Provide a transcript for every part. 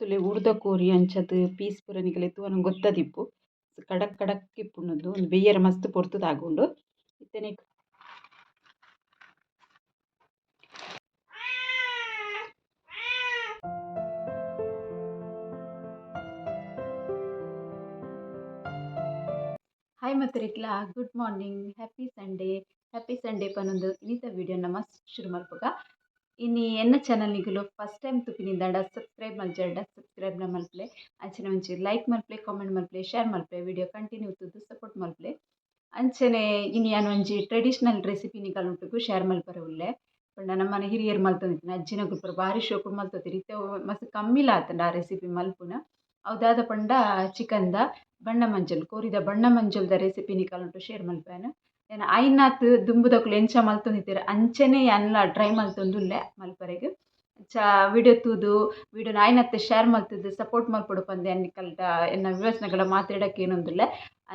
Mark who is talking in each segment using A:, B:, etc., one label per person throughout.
A: ತುಲೆ ಉರ್ದ ಕೋರಿ ಅಂಚಾದ್ ಪೀಸ್ ಪೂರ ನಿಕುಲು ಎತ್ತುವನ ಗೊತ್ತದಿಪ್ಪು. ಕಡಕ್ ಕಡಕ್ ಇಪ್ಪುಂಡು ಉಂದು ಬೇಯರ ಮಸ್ತ್ ಪೊರ್ತು ತಾಗುಂಡು ಇತ್ತೆನೆಕ್ hi ಮತ್ತರಿಕ್ಲ good morning happy Sunday happy Sunday ಪನೊಂದು ಇನ್ನಿತ ವಿಡಿಯೋನ ಮಸ್ತ್ ಶುರು ಮಲ್ಪುಗ ಇನ್ನು ಎನ್ನ ಚಾನೆಲ್ ನಿಗುಲು ಫಸ್ಟ್ ಟೈಮ್ ತುಪ್ಪಿನಿಂದಾಂಡ ಸಬ್ಸ್ಕ್ರೈಬ್ ಮಲ್ಜಾಂಡ ಸಬ್ಸ್ಕ್ರೈಬ್ನ ಮಲ್ಪಲೆ. ಅಂಚನೆ ಒಂಚಿ ಲೈಕ್ ಮಲ್ಪಲೆ ಕಾಮೆಂಟ್ ಮಲ್ಪಲೆ ಶೇರ್ ಮಲ್ಪಲೆ ವಿಡಿಯೋ ಕಂಟಿನ್ಯೂ ತುದು ಸಪೋರ್ಟ್ ಮಲ್ಪಲೆ. ಅಂಚನೆ ಇನ್ನು ಯಾನ್ ಒಂಜಿ ಟ್ರೆಡಿಷನಲ್ ರೆಸಿಪಿ ನಿಕಲ್ನುಟ್ಟುಗು ಶೇರ್ ಮಲ್ಪರೆ ಉಲ್ಲೆ. ಪಂಡ ನಮ್ಮನೆ ಹಿರಿಯರು ಮಲ್ತೊಂದಿತ್ತಿನ ಅಜ್ಜಿನ ಗುಲ್ಪರು ಬಾರಿ ಶೋಕು ಮಲ್ತೊತ್ತಿರಿ ಇತ್ತೆ ಮಸ್ತ್ ಕಮ್ಮಿಲ ಲಾತಂಡ ಆ ರೆಸಿಪಿ ಮಲ್ಪುನ. ಅವುದಾದ ಪಂಡ ಚಿಕನ್ದ ಬಣ್ಣ ಮಂಜಲ್, ಕೋರಿದ ಬಣ್ಣ ಮಂಜಲ್ದ ರೆಸಿಪಿ ನಿಕಲ್ನುಟ್ಟು ಶೇರ್ ಮಲ್ಪೆನ. ಯಾನ್ ಐನಾತ್ ದುಂಬುದಕುಲು ಎಂಚ ಮಲ್ತೊಂದಿತ್ತೆರ್ ಅಂಚನೆ ಯಾನ್ಲ ಟ್ರೈ ಮಲ್ತೊಂದುಲ್ಲೆ ಮಲ್ಪರೆಗ್. ಅಂಚ ವಿಡಿಯೋ ತೂದು ವಿಡಿಯೋನ ಆಯ್ನತ್ತೆ ಶೇರ್ ಮಲ್ತುದು ಸಪೋರ್ಟ್ ಮಲ್ಪೊಡು ಪಂದೆ ನಿಕಲ್ಡ ಎನ್ನ ವಿವೇಚನೆಗಳ ಮಾತಾಡಕ್ಕೆ ಏನೊಂದುಲ್ಲೆ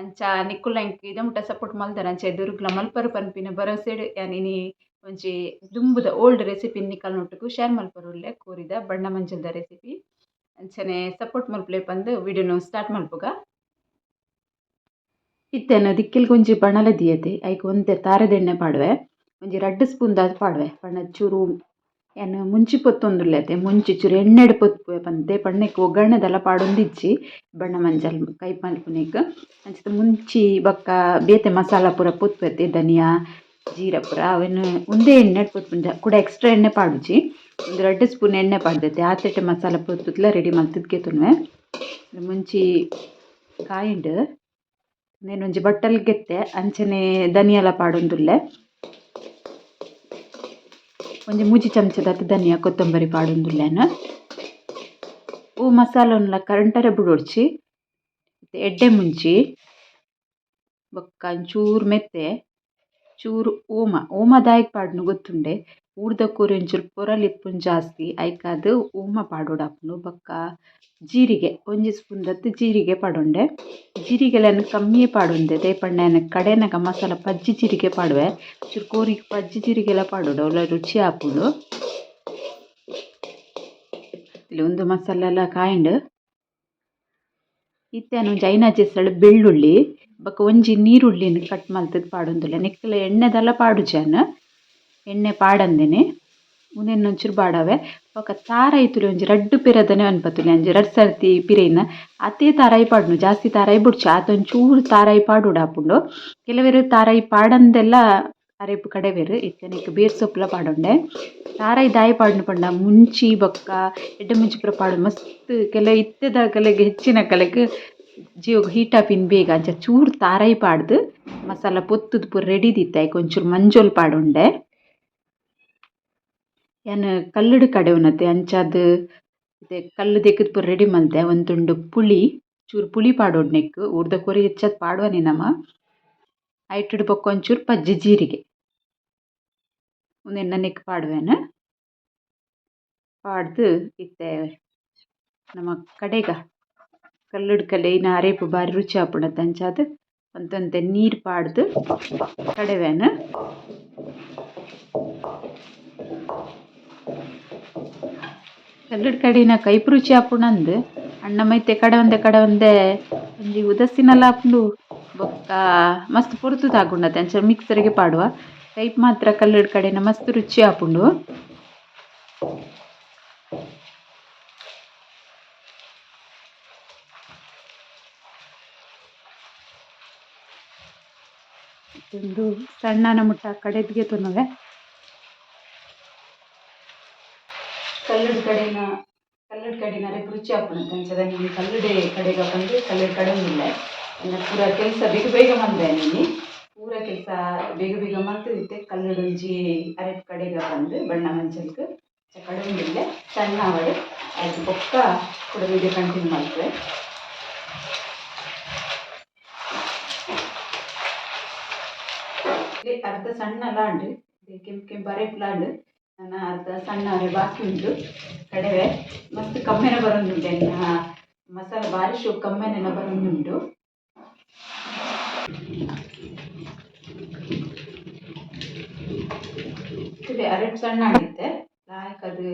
A: ಅಂಚ ನಿಕ್ಕುಲ್ಲ ಎಂಕ್ ಇದ ಮುಟ್ಟ ಸಪೋರ್ಟ್ ಮಲ್ದೆರ್ ಅಂಚ ಎದುರುಗ್ಲ ಮಲ್ಪರು ಪನ್ಪಿನ ಭರವಸೆಡ್ ಯಾನ್ ಇನಿ ಒಂಜಿ ದುಂಬುದ ಓಲ್ಡ್ ರೆಸಿಪಿ ನಿಕಲ್ನೊಟ್ಟುಗು ಶೇರ್ ಮಲ್ಪೊರುಲ್ಲೆ ಕೋರಿದ ಬಣ್ಣ ಮಂಜಲ್ದ ರೆಸಿಪಿ ಅಂಚನೆ ಸಪೋರ್ಟ್ ಮಲ್ಪಲೆ ಪಂದ್ ವಿಡಿಯೋನು ಸ್ಟಾರ್ಟ್ ಮಲ್ಪುಗ. ಇತ್ತೆನ? ದಿಕ್ಕೆಲ್ಗೊಂಜಿ ಬಣಲ ದಿಯತೆ. ಐಕ್ ಒಂತೆ ತಾರೆದೆಣ್ಣೆ ಪಾಡ್ವೆ. ಒಂಜಿ ರಡ್ಡ್ ಸ್ಪೂನ್ ದಾದ ಪಾಡ್ವೆ. ಪಂಡ ಚೂರು ಏನು ಮುಂಚಿ ಪೊತ್ತೊಂದುಲ್ಲೆತೆ. ಮುಂಚಿ ಚೂರು ಎಣ್ಣೆಡ್ ಪೊತ್ಪುವೆ ಪಂದೆ ಪಂಡಕ್ಕೆ ಒಗ್ಗರಣೆದಲ ಪಾಡೊಂದಿಜ್ಜಿ. ಬಣ್ಣ ಮಂಜಲ್ ಕೈ ಮಲ್ಪುನೆಗ್ ಅಂಚಿತ ಮುಂಚಿ ಬೊಕ್ಕ ಬೇತೆ ಮಸಾಲ ಪೂರ ಪೊತ್ಪುವೆತೆ ಧನಿಯಾ, ಜೀರ ಪೂರ. ಅವೆನ್ ಎಣ್ಣೆ ಎಣ್ಣೆಡ್ ಕುಡ ಎಕ್ಸ್ಟ್ರಾ ಎಣ್ಣೆ ಪಾಡುಜಿ ಒಂದು ರಡ್ಡ್ ಸ್ಪೂನ್ ಎಣ್ಣೆ ಪಾಡ್ದೈತೆ. ಆತೆಟ್ಟೆ ಮಸಾಲ ಪೊರ್ತುತ್ಲ ರೆಡಿ ಮಲ್ತಿದ್ಕೆ ತುನ್ವೆ. ಮುಂಚಿ ಕಾಯಿಂಡ್ ಒಂಜಿ ಬಟ್ಟಲ್ ಗೆತ್ತೆ, ಅಂಚನೆ ಧನಿಯಾಲ ಪಾಡೊಂದುಲ್ಲೆ. ಒಂಜಿ ಮೂಜಿ ಚಮಚದಾತ್ ಧನಿಯಾ ಕೊತ್ತಂಬರಿ ಪಾಡೊಂದುಲ್ಲೆನ್ ಒವು ಮಸಾಲನ್ಲ ಕರೆಂಟರೆ ಬುಡೊಡ್ಚಿ ಎಡ್ಡೆ ಮುಂಚಿ, ಬೊಕ್ಕ ಒಂಚೂರು ಮೆತ್ತೆ, ಚೂರು ಓಮ ಓಮ ದಾಯೆ ಪಾಡ್ನ ಗೊತ್ತುಂಡೆ. ಊರ್ದ ಕೋರಿ ಒಂಚೂರು ಪೊರಲು ಜಾಸ್ತಿ. ಐಕಾದ್ ಓಮ ಪಾಡೊಡಾಪುಂಡು ಬೊಕ್ಕ ಜೀರಿಗೆ, ಒಂಜಿ ಸ್ಪೂನ್‌ದತ್ತು ಜೀರಿಗೆ ಪಾಡೊಂಡೆ. ಜೀರಿಗೆಲೆನ್ ಕಮ್ಮಿ ಪಾಡೊಂದೆ. ದಾಯೆ ಪಂಡ ಕಡೆನಗ ಮಸಾಲ ಪಜ್ಜಿ ಜೀರಿಗೆ ಪಾಡುವೆ. ಚೂರು ಕೋರಿಗೆ ಪಜ್ಜಿ ಜೀರಿಗೆಲ ಪಾಡೊಡು. ಅವುಲ ರುಚಿ ಆಪುಂಡು. ಉಂದು ಮಸಾಲ ಎಲ್ಲ ಕಾಯಿಂಡ್. ಇತ್ತೆನ್ ಐನಾಜಿ ಬೆಳ್ಳುಳ್ಳಿ. ಬೊಕ ಒಂಜಿ ನೀರುಳ್ಳಿನ್ ಕಟ್ ಮಲ್ತುದು ಪಾಡೊಂದುಲ್ಲೆ. ನಿಕ್ಕುಲು ಎಣ್ಣೆದಲ ಪಾಡುಜೆನ್. ಎಣ್ಣೆ ಪಾಡಂದೆನೆ, ಉಂದೆನ್ ಒಂಚೂರು ಬಾಡವೆ. ಬೊಕ ತಾರಾಯಿ ತುಲೆ ಒಂಜಿ ರಡ್ಡ್ ಪಿರದನೆ ಪನ್ಪತುಲೆ ಅಂಚ ರಡ್ಡ್ ಸರ್ತಿ ಪಿರೆಯಿನ ಅತೆ ತಾರಾಯಿ ಪಾಡುನು, ಜಾಸ್ತಿ ತಾರಾಯಿ ಬುಡ್ಚಿ, ಆತ ಒಂಚೂರು ತಾರಾಯಿ ಪಾಡುಡು ಆಪುಂಡು ಕೆಲವೆರ್ ತಾರಾಯಿ ಪಾಡಂದೆಲ ಅರೆಪು ಕಡೆವೆರ್ ಬೇರ್ ಸೊಪ್ಪುಲ ಪಾಡೊಂಡೆ. ತಾರಾಯಿ ದಾಯಿ ಪಾಡ್ನ ಪಂಡ, ಮುಂಚಿ ಬೊಕ್ಕ, ಎಡ್ಡೆ ಮುಂಚಿ ಪೂರ ಪಾಡು, ಮಸ್ತ್ ಕೆಲ ಇತ್ತೆದಾಕಲೆಗ್ ಹೆಚ್ಚಿನಕಲೆಗ್ ಜೀವಗ್ ಹೀಟ್ ಆಪಿನ್ ಬೇಗ ಅಂಚ ಚೂರು ತಾರಾಯಿ ಪಾಡ್ದು, ಮಸಾಲ ಪೊತ್ತುದು ಪೂರ ರೆಡಿ ದಿತ್ತೆ ಐಕ್ ಒಂಚೂರು ಪಾಡುಂಡೆ ಪಾಡೊಂಡೆ. ಯಾನ್ ಕಲ್ಲುಡು ಕಡೆವುನತೆ ಅಂಚಾದ್ ಇತ್ತೆ ಕಲ್ಲು ದೆಕ್ಕುದು ಪೂರ ರೆಡಿ ಮಲ್ತೆ ಒಂದ್ ತುಂಡು ಪುಳಿ, ಚೂರು ಪುಳಿ ಪಾಡೊಡು ನೆಕ್ಕ್ ಊರ್ದ ಕೊರಿ ಹೆಚ್ಚೆತ್ ಪಾಡುವನೆ ನಮ. ಐಟುಡು ಬೊಕ ಒಂಚೂರು ಪಜ್ಜಿ ಜೀರಿಗೆ. ಉಂದೆನ್ ನೆಕ್ಕ್ ಪಾಡುವೆನ್. ಪಾಡ್ದ್ ಇತ್ತೆ ನಮ ಕಡೆಗ. ಕಲ್ಲುಡು ಕಲೆ ಇನ ಅರೆಪ್ ಬಾರಿ ರುಚಿ ಆಪುಂಡತೆ ಅಂಚಾದ್ ಒಂತೊಂತೆ ನೀರ್ ಪಾಡ್ದ್ ಕಡೆವೆನ್. ಕಲ್ಲುಡು ಕಡಿನ ಕೈಪ್ ರುಚಿ ಆಪುಂಡಂದ್ ಅಣ್ಣ ಮೈತೆ ಕಡೆ ಕಡವಂದೆ ಒಂಜಿ ಉದಸ್ಸಿನಲ ಆಪುಂಡು ಬೊಕ್ಕ ಮಸ್ತ್ ಪೊರ್ತು ಆಗುಂಡತೆ ಅಂಚ ಮಿಕ್ಸರ್‌ಗೆ ಪಾಡುವ. ಕೈಪ್ ಮಾತ್ರ ಕಲ್ಲುಡು ಕಡೆನ ಮಸ್ತ್ ರುಚಿ ಆಪುಂಡು. ಸಣ್ಣನ ಮುಟ್ಟ ಕಡೆದ್ಗೆ ದೆತೊನವೆ ಕಲ್ಲುಡು ಕಡೆನ ಕಲ್ಲುಡು ಕಡೆನ ಅರೆಗ್ ರುಚಿ ಆಪುಂಡತೆ ಅಂಚಾದ್ ಅಂಚನೆ ಕಲ್ಲುಡೆ ಕಡೆಗ ಪಂದ್ ಕಲ್ಲುಡು ಇಲ್ಲ. ಅಂಡ ಪೂರ ಕೆಲಸ ಬೇಗ ಬೇಗ ಮಲ್ದೆರ್ ಪೂರ ಕೆಲಸ ಬೇಗ ಬೇಗ ಮಾಡ್ತಿದ್ದೆ ಕಲ್ಲುಡು ಒಂಜಿ ಅರೆಪ್ ಕಡೆಗ ಪಂದ್ ಬಣ್ಣ ಮಂಚಲ್ಗೆ ಕಡೆ ಇಲ್ಲ. ಸಣ್ಣ ಅವಳೆ. ಅದು ಬೊಕ್ಕ ಕೂಡ ವಿಡಿಯೋ ಕಂಟಿನ್ಯೂ ಮಲ್ಪುವೆ ಅರ್ಧ ಸಣ್ಣ ಲಾಂಡ್. ಕೆಂಪು ಕೆಂಪು ಅರೆಟ್ ಲಾಂಡ್. ನನ್ನ ಅರ್ಧ ಸಣ್ಣ ಅರೆ ಬಾಕಿ ಉಂಡು ಕಡೆವೆ. ಮಸ್ತ್ ಕಮ್ಮೆನ ಬರೊಂದುಂಡು ಎನ್ನ ಮಸಾಲ ಬಾರಿ ಕಮ್ಮೆನ ಕಮ್ಮೆನೆಲ ಇದೆ ಅರೆಪ್ ಸಣ್ಣ ಆಂಡಿತ್ತೆ ಲೈಕ್ ಅದು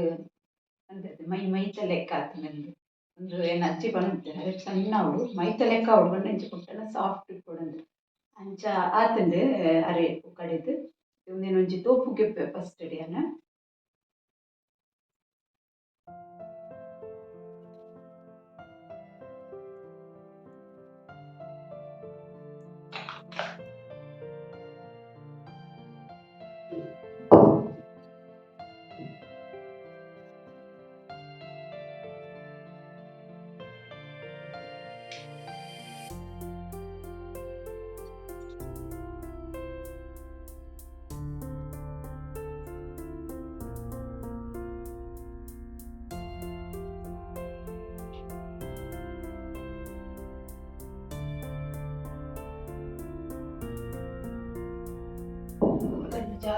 A: ಅಂದೆತೆ ಮೈ, ಮೈತ ಲೆಕ್ಕ ಆತುಂಡು ಒಂದು ಏನು ಅಜ್ಜಿ ಬಂದಿದ್ದೆ ಅರಡು ಸಣ್ಣ ಅವಳು. ಮೈತ ಲೆಕ್ಕ ಅವಳು ಬಂದು ಹೆಂಚಿ ಕೊಟ್ಟಲ್ಲ ಸಾಫ್ಟ್ ಇಟ್ಕೊಡಂದು ಅಂಚ ಆತಂದು, ಅರೆ ಕಡೆದು ಒಂದೇನು ಒಂಜಿ ತೋಪು ಗೆಪ್ಪೆ ಫಸ್ಟ್ ಅಡಿಯನ್ನ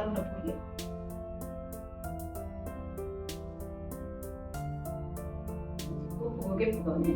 A: ಜಾರುಂಡ ಪುಡಿ ಹೋಗಿ ಪುಡೋನೆ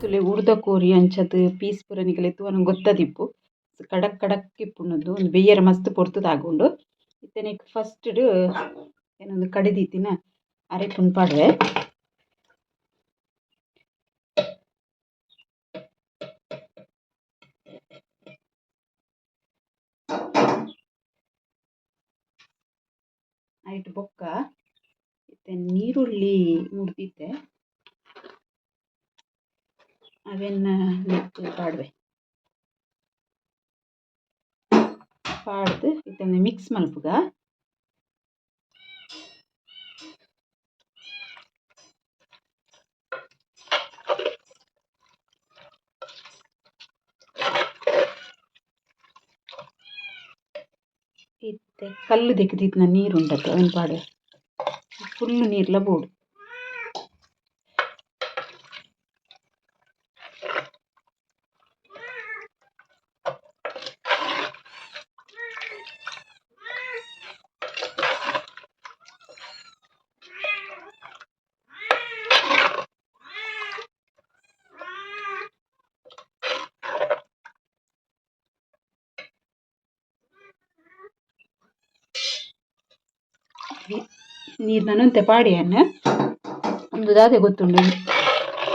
A: ತುಲೆ ಉರ್ದ ಕೋರಿ ಅಂಚದ್ ಪೀಸ್ ಪೂರ ನಿಕುಲು ತೂವನ ಗೊತ್ತದಿಪ್ಪು. ಕಡಕ್ ಕಡಕ್ ಇಪ್ಪುಂಡು ಒಂದು ಬೇಯರ ಮಸ್ತ್ ಪೊರ್ತುದಾಗುಂಡು ಇತ್ತೆನೆಕ್ ಫಸ್ಟ್ ಡ್ ಏನೊಂದು ಕಡಿದಿತ್ತಿನ ಅರೆ ಪಾಡ್ವೆ. ಐಟ್ ಬೊಕ್ಕ. ಇತ್ತೆ ನೀರುಳ್ಳಿ ಮುರ್ದಿತ್ತೆ. ಅವೆನ್ನ ನೆಕ್ಕ್ ಪಾಡ್ವೆ. ಪಾಡ್ದ್ ಇತ್ತೆಂದ ಮಿಕ್ಸ್ ಮಲ್ಪುಗ. ಇತ್ತೆ ಕಲ್ಲು ದೆಕ್ಕಿದಿತ್ನ ನೀರು ಉಂಡತೆ ಅವೆನ್ ಪಾಡ್ವೆ. ಫುಲ್ ನೀರ್ಲ ಬೋಡು. ನೀರ್ನನಂತೆ ಪಾಡ್ಯನ್ನ ಒಂದು ದಾದೆ ಗೊತ್ತುಂಡು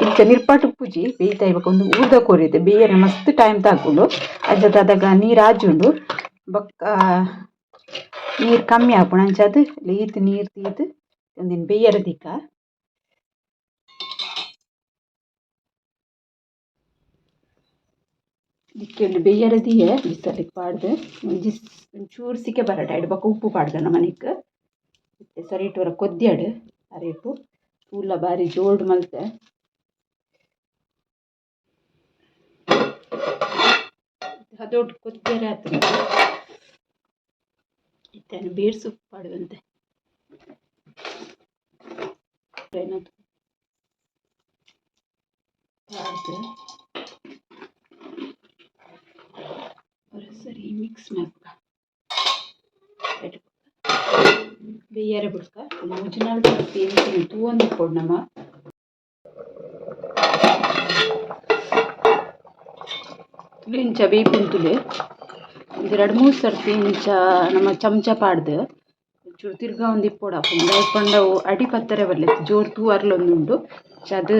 A: ಇಂಚ ನಿರ್ಪಾಟ್ ಪೂಜಿ ಬೇಯ್ತಾ ಇವಾಗ ಒಂದು ಊರ್ದ ಕೋರಿದೆ ಬೇಯರೆ ಮಸ್ತ್ ಟೈಮ್ ತಾಕೊಂಡು ಅಂಚ ಅದಾಗ ನೀರು ಆಜುಂಡು ಬೊಕ್ಕ ನೀರು ಕಮ್ಮಿ ಆಪುಂಡು ಅಂಚಾದ್ ಲೀತ್ ನೀರು ತೀದ್ ಒಂದಿನ ಬೇಯರೆ ದಿಕ್ಕ ದಿಕ್ಕೆಂಡು ಬೇಯರೆ ದಿಯೆ. ಪಾಡ್ದು. ಒಂಜಿ ಒಂಚೂರು ಸಿಕ್ಕೆ ಬರಟ ಇಡ್ಬೇಕು. ಬೊಕ ಉಪ್ಪು ಪಾಡ್ದನ ಮನಿಕ್ ಇತ್ತೆ ಸರಿಟ್ ವರ ಕೊದ್ಯಡ್ ಅರೆಟ್ ತೂಲ ಬಾರಿ ಜೋಲ್ಡ್ ಮಲ್ತೆ. ಹದೋಡ್ ಕೊದ್ಯರೆ ಆತ ಇತ್ತೇನು ಬೇರ್ ಸೊಪ್ಪು ಪಾಡುವಂತೆ ಏನದು ಸರಿ ಮಿಕ್ಸ್ ಮಾಡ್ಕ. ಬೇಯರೆ ಬಿಡ್ಕ ಮುಜಿನಾಲ್ ತಪ್ಪಿ ತೂವೊಂದು ಕೊಡ್ ನಮ್ಮ ತುಳು ಇಂಚ ಬೇಯ್ಪುಂಡು ತುಲೆ ಒಂದು ಎರಡು ಮೂರು ಸರ್ತಿ ಇಂಚ ನಮ್ಮ ಚಮಚ ಪಾಡ್ದು. ಒಂಚೂರು ತಿರ್ಗ ಒಂದು ಇಪ್ಪೊಡು ಪಂಡ ಅವು ಅಡಿ ಪತ್ತರೆ ಬರಲಿ ಜೋರು ತೂವರ್ಲೊಂದುಂಡು ಅಂಚ ಅದು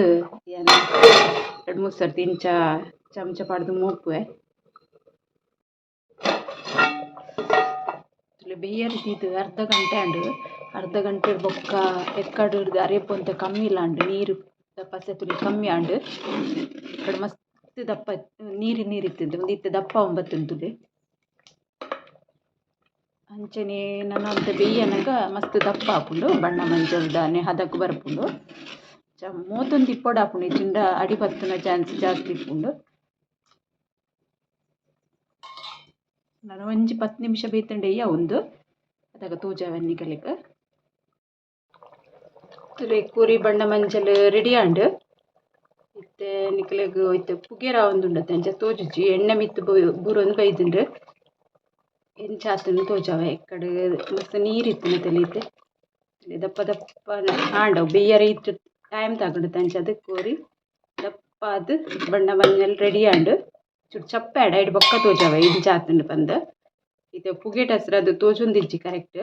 A: ಎರಡು ಮೂರು ಸರ್ತಿ ಇಂಚ ಚಮಚ ಪಾಡ್ದು ಮೋಪುವೆ. ತುಲೆ ಬೇಯರೆ ದೀದ್ ಅರ್ಧ ಗಂಟೆ ಆಂಡ್ ಅರ್ಧ ಗಂಟೆ ಬೊಕ್ಕ ಎಕ್ಕಡ್ ಅರೆಪೊಂತೆ ಕಮ್ಮಿ ಇಲ್ಲಾಂಡ್ ನೀರು ದಪ್ಪಸೆ ತುಳಿ ಕಮ್ಮಿ ಆಂಡ್ ಕಡೆ ಮಸ್ತ್ ದಪ್ಪ ನೀರು ನೀರು ಇತ್ತಿಂದು ಒಂದು ಇತ್ತೆ ದಪ್ಪ ಒಂಬತ್ತು ತುಳಿ ಅಂಚನೆ ನನ್ನ ಅಂತ ಬೇಯ್ಯನಗ ಮಸ್ತ್ ದಪ್ಪ ಆಪುಂಡು ಬಣ್ಣ ಮಂಜಲ್ ಹದಕ್ಕೆ ಬರ್ಕೊಂಡು. ಅಂಚ ಮೋತೊಂದು ಇಪ್ಪೊಡು ಆಪುಂಡು ಇಜ್ಜಿಂಡ ಅಡಿ ಬತ್ತನ ಚಾನ್ಸ್ ಜಾಸ್ತಿ ಇಪ್ಪುಂಡು ನಾನು ಒಂಜಿ ಪತ್ತು ನಿಮಿಷ ಬೇಯ್ತಂಡೆಯ್ಯ ಒಂದು ಅದಾಗ ತೂಜಾವನ್ನಿಗಲಿಗೆ ತುಲೆ ಕೂರಿ ಬಣ್ಣ ಮಂಜಲ್ ರೆಡಿ ಆಂಡ್. ಇತ್ತೆ ನಿಕ್ಲೆಗ್ ಇತ್ತೆ ಪುಗೆರ ಒಂದುಂಡತೆ ಅಂಚ ತೋಜುಜಿ ಎಣ್ಣೆ ಮಿತ್ತು ಬೂರೊಂದು ಬೈದುಂಡು. ಎಂಚಾತುಂಡು ತೋಜಾವ ಎಕ್ಕಡ್ ಮಸ್ತ್ ನೀರ್ ಇತ್ತಿನ ತೆಲಿತೆ ದಪ್ಪ ದಪ್ಪ ಆಂಡವು. ಇತ್ತು ಟೈಮ್ ತಗೊಂಡು ಅಂಚ ಅದಕ್ಕೆ ಕೋರಿ ದಪ್ಪ ಅದು ಬಣ್ಣ ಮಂಜಲ್ ರೆಡಿ ಆಂಡ್. ಚೂರು ಚಪ್ಪೆ ಇಡ್ ಬೊಕ್ಕ ತೋಜವ ಇಂಚ ಆತಂಡ್ ಪಂದ್ ಇದು ಪುಗೇಟ್ ಹೆಸ್ರು, ಅದು ತೋಜುಂದಿಜ್ಜಿ ಕರೆಕ್ಟ್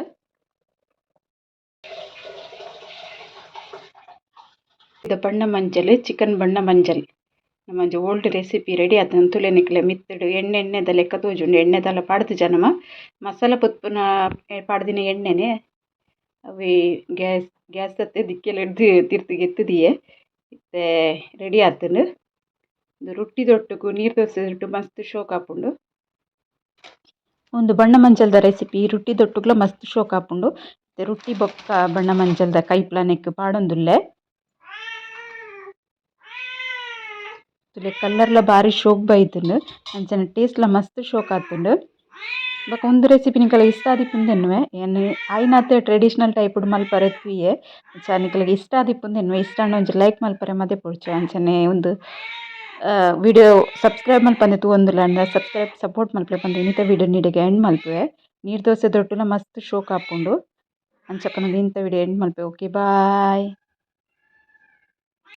A: ಇದು ಬಣ್ಣ ಮಂಜಲ್, ಚಿಕನ್ ಬಣ್ಣ ಮಂಜಲ್. ನಮ್ಮಂಜ ಓಲ್ಡ್ ರೆಸಿಪಿ ರೆಡಿ ಆತನ ತುಲೆ ನಿಕ್ಲೆ ಮಿತ್ತುಡು ಎಣ್ಣೆ, ಎಣ್ಣೆದ ಲೆಕ್ಕ ತೋಜುಂಡು ಎಣ್ಣೆದಲ ಪಾಡ್ದು ಜನಮ ಮಸಾಲ ಪೊತ್ಪುನ ಪಾಡ್ದಿನ ಎಣ್ಣೆನೆ, ಅವಿ ಗ್ಯಾಸ್ ಗ್ಯಾಸ್ ಹತ್ತೆ ದಿಕ್ಕೆಲ್ಲ ಹಿಡ್ದು ತಿರ್ತಿಗೆ ಎತ್ತದಿಯೇ ಇತ್ತೆ ರೆಡಿ ಇದು ರೊಟ್ಟಿ ದೊಟ್ಟುಗು ನೀರು ದೋಸೆ ಮಸ್ತ್ ಶೋಕ್ ಆಪುಂಡು. ಒಂದು ಬಣ್ಣ ಮಂಜಲ್ದ ರೆಸಿಪಿ ರೊಟ್ಟಿ ದೊಟ್ಟುಗ್ಲ ಮಸ್ತ್ ಶೋಕ್ ಆಪುಂಡು. ರೊಟ್ಟಿ ಬೊಕ್ಕ ಬಣ್ಣ ಮಂಜಲ್ದ ಕೈಪ್ಲ ಪಾಡೊಂದುಲ್ಲೆ. ತುಲೆ ಕಲ್ಲರ್ಲ ಬಾರಿ ಶೋಕ್ ಬೈತುಂಡು. ಅಂಚನೆ ಟೇಸ್ಟ್ಲ ಮಸ್ತ್ ಶೋಕ್ ಆತುಂಡು. ಬೊಕ ಉಂದು ರೆಸಿಪಿ ನಿಕಲ್ಗೆ ಇಷ್ಟ ಆದಿಪ್ಪುಂಡು ಎನ್ನುವೆ ಏನು ಆಯ್ನಾತೆ ಟ್ರೆಡಿಷನಲ್ ಟೈಪುಡು ಮಲ್ಪರೆ ತೂಯೆ ಅಂಚ ನಿಕಲ್ಗೆ ಇಷ್ಟ ಆದಿಪ್ಪುಂಡು ಇಷ್ಟ ಒಂಜಿ ಲೈಕ್ ಮಲ್ಪರೆ ಮದೆ ಪೊಡ್ಚು ಅಂಚನೆ ಉಂದು ವಿಡಿಯೋ ಸಬ್ಸ್ಕ್ರೈಬ್ ಮಲ್ಪಂದೆ ತೂವೊಂದುಲ್ಲ ಸಬ್ಸ್ಕ್ರೈಬ್ ಸಪೋರ್ಟ್ ಮಲ್ಪರೆ ಪಂದ್. ಇಂಥ ವಿಡಿಯೋ ನೀಡೆಗೆ ಎಂಡ್ ಮಲ್ಪುವೆ. ನೀರ್ ದೋಸೆ ದೊಟ್ಟುಲ ಮಸ್ತ್ ಶೋಕ್ ಆಪುಂಡು. ಅಂಚ ಇಂಥ ವಿಡಿಯೋ ಎಂಡ್ ಮಲ್ಪೆ ಓಕೆ ಬಾಯ್